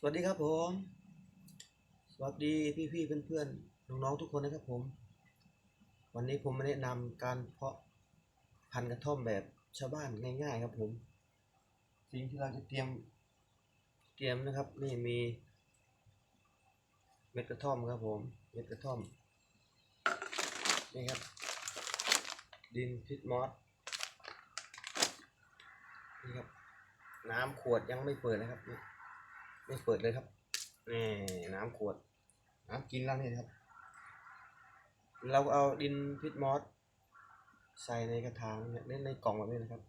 สวัสดีครับผม สวัสดีพี่ๆเพื่อนๆน้องๆทุกคนนะครับผม วันนี้ผมมาแนะนำการเพาะพันธุ์กระท่อมแบบชาวบ้านง่าย ๆ ครับผม สิ่งที่เราจะเตรียมเตรียมนะครับนี่มีเม็ดกระท่อมครับผม เม็ดกระท่อมนี่ครับ ดินพิษมอสนี่ครับ น้ำขวดยังไม่เปิดนะครับนี่ ไม่เปิดเลยครับนี่น้ำขวด น้ำกินแล้วนี่ครับ เราเอาดินพิษมอสใส่ในกระถางเนี่ยในในกล่องแบบนี้นะครับ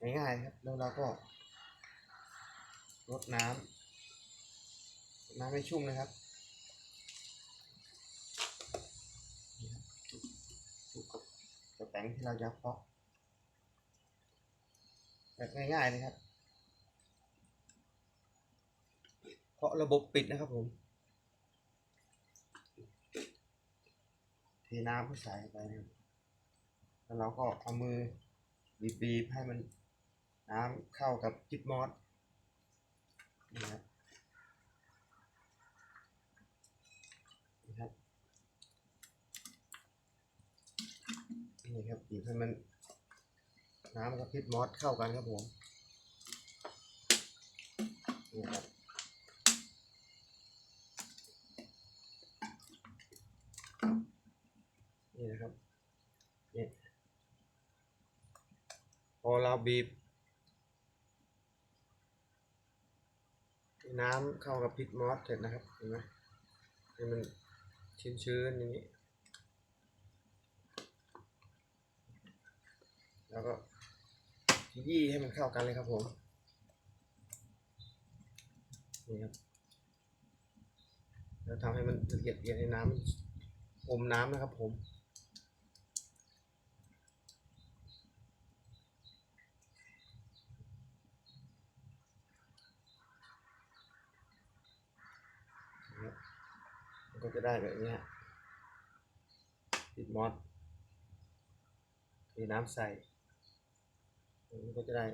ง่ายๆครับ แล้วเราก็รดน้ำน้ำให้ชุ่มนะครับนี่ครับทุกกับกระแตงที่เราจะเพาะแบบง่ายๆนะครับ เพราะระบบปิดนะครับผม เทน้ำก็ใส่ไปนะครับแล้วเราก็เอามือบีบๆให้มันน้ำเข้ากับจิ๊บมอสนี่ครับนี่ครับนี่ครับบีบให้มันน้ำกับพิษมอสเข้ากันครับผมนี่ครับ นี่นะครับนี่พอเรา บีบ น้ำเข้ากับพิษมอสเสร็จนะครับเห็นไหมให้มันชื้นๆอย่างนี้ แล้วก็ยี้ให้มันเข้ากันเลยครับผม นี่ครับ แล้วทำให้มันละเอียดเอียดในน้ำอมน้ำนะครับผม นะครับ มันก็จะได้แบบนี้ฮะปิดมอสมีน้ำใส่มันก็จะได้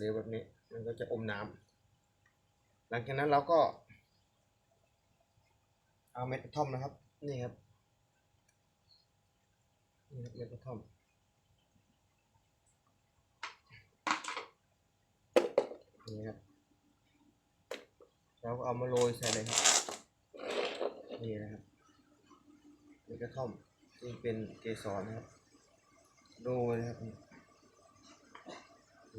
เร็วๆแบบนี้ มันก็จะอมน้ำหลังจากนั้นเราก็ เอาเม็ดกระท่อมนะครับ นี่ครับนี่ครับเม็ดกระท่อมนี่ครับเราก็เอามาโรยใส่เลยครับ นี่นะครับเม็ดกระท่อมซึ่งเป็นเกสรนะครับ โดนะครับโด